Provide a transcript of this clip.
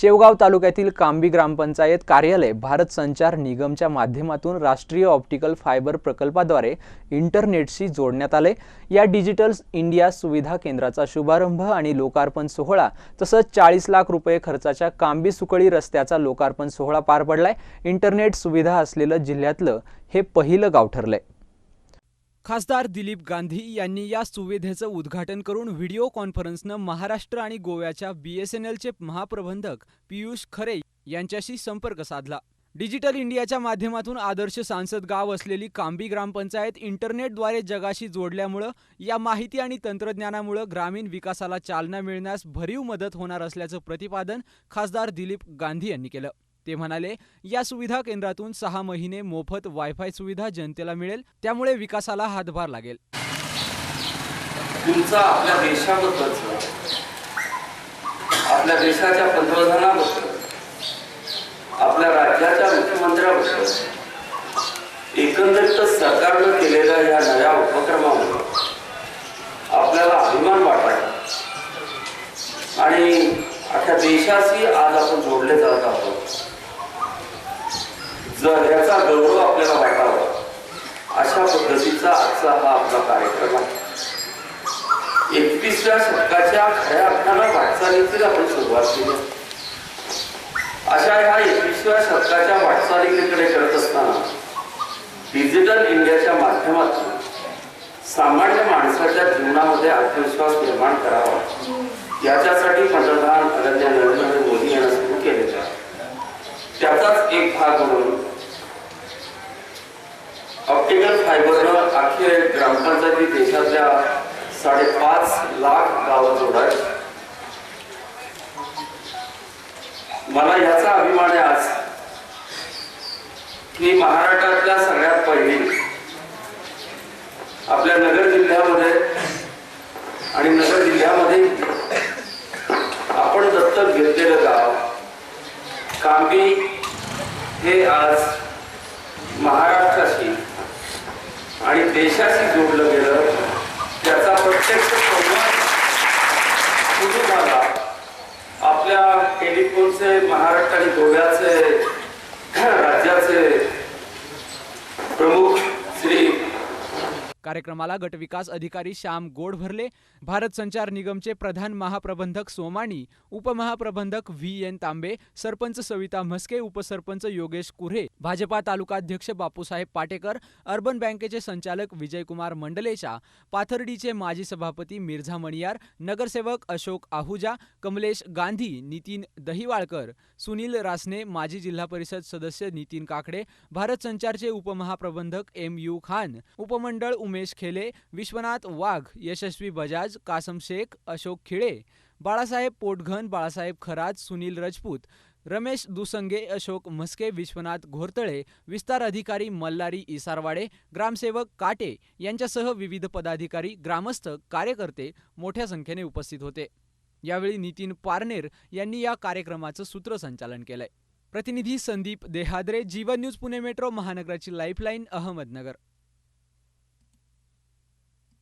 शेवगाव तालुक्यातील कांबी ग्रामपंचायत कार्यालय भारत संचार निगमच्या माध्यमातून राष्ट्रीय ऑप्टिकल फायबर प्रकल्पाद्वारे इंटरनेटशी जोडण्यात आले. या डिजिटल इंडिया सुविधा केंद्राचा शुभारंभ आणि लोकार्पण सोहळा तसंच चाळीस लाख रुपये खर्चाच्या कांबी सुकळी रस्त्याचा लोकार्पण सोहळा पार पडलाय. इंटरनेट सुविधा असलेलं जिल्ह्यातलं हे पहिलं गाव ठरलंय. खासदार दिलीप गांधी यांनी या सुविधेचं उद्घाटन करून व्हिडिओ कॉन्फरन्सनं महाराष्ट्र आणि गोव्याच्या बीएसएनएलचे महाप्रबंधक पियुष खरे यांच्याशी संपर्क साधला. डिजिटल इंडियाच्या माध्यमातून आदर्श सांसद गाव असलेली कांबी ग्रामपंचायत इंटरनेटद्वारे जगाशी जोडल्यामुळं या माहिती आणि तंत्रज्ञानामुळं ग्रामीण विकासाला चालना मिळण्यास भरीव मदत होणार असल्याचं प्रतिपादन खासदार दिलीप गांधी यांनी केलं. ते म्हणाले या सुविधा केंद्रातून सहा महिने मोफत वायफाय सुविधा जनतेला मिळेल त्यामुळे विकासाला हातभार लागेल. तुमचा आपल्या देशाबद्दलचं आपल्या देशाच्या पंतप्रधानाबद्दल आपल्या राज्याच्या मुख्यमंत्र्याबद्दल एकंदरीतच सरकारनं केलेल्या या नव्या उपक्रमामुळे आपल्याला अभिमान वाटायला आणि अख्ख्या देशाशी आज आपण जोडले जात आहोत. जर याचा गौरव आपल्याला वाटावा अशा पद्धतीचा आजचा हा आपला कार्यक्रम आहे. एकवीसव्या शतकाच्या खऱ्या अर्थानं वाटचालीची आपण सुरुवात केली. अशा ह्या एकवीसव्या शतकाच्या वाटचालीकडे करत असताना डिजिटल इंडियाच्या माध्यमातून सामान्य माणसाच्या जीवनामध्ये आत्मविश्वास निर्माण करावा. याच्यासाठी पंतप्रधान नरेंद्र मोदी यांना सुरू केलेला त्याचाच एक भाग म्हणून ऑप्टिकल फायबरनं अख्खे ग्रामपंचायती देशातल्या साडेपाच लाख गावं जोडाय मला याचा अभिमान आहे आज की महाराष्ट्रातल्या सगळ्यात पहिली आपल्या नगर जिल्ह्यामध्ये आणि नगर जिल्ह्यामध्ये आपण दत्तक घेतलेलं गाव कांबी हे आज महाराष्ट्राशी आणि देशाशी जोडलं गेलं त्याचा प्रत्यक्ष संवाद सुरू झाला. आपल्या टेलिफोनचे महाराष्ट्र आणि गोव्याचे राज्याचे प्रमुख कार्यक्रमाला गटविकास अधिकारी श्याम गोडभरले भारत संचार निगमचे प्रधान महाप्रबंधक सोमाणी उपमहाप्रबंधक व्ही एन तांबे सरपंच सविता म्हस्के उपसरपंच योगेश कुऱ्हे भाजपा तालुकाध्यक्ष बापूसाहेब पाटेकर अर्बन बँकेचे संचालक विजयकुमार मंडलेशा पाथर्डीचे माजी सभापती मिर्झा मणियार नगरसेवक अशोक आहुजा कमलेश गांधी नितीन दहिवाळकर सुनील रासने माजी जिल्हा परिषद सदस्य नितीन काकडे भारत संचारचे उपमहाप्रबंधक एम यू खान उपमंडळ उमेश खेले विश्वनाथ वाघ यशस्वी बजाज कासम शेख अशोक खिळे बाळासाहेब पोटघन बाळासाहेब खरात सुनील रजपूत रमेश दुसंगे अशोक म्हस्के विश्वनाथ घोरतळे विस्तार अधिकारी मल्लारी इसारवाडे ग्रामसेवक काटे यांच्यासह विविध पदाधिकारी ग्रामस्थ कार्यकर्ते मोठ्या संख्येने उपस्थित होते. यावेळी नितीन पारनेर यांनी या कार्यक्रमाचं सूत्रसंचालन केलंय. प्रतिनिधी संदीप देहाद्रे जीवन न्यूज पुणे मेट्रो महानगराची लाईफलाईन अहमदनगर.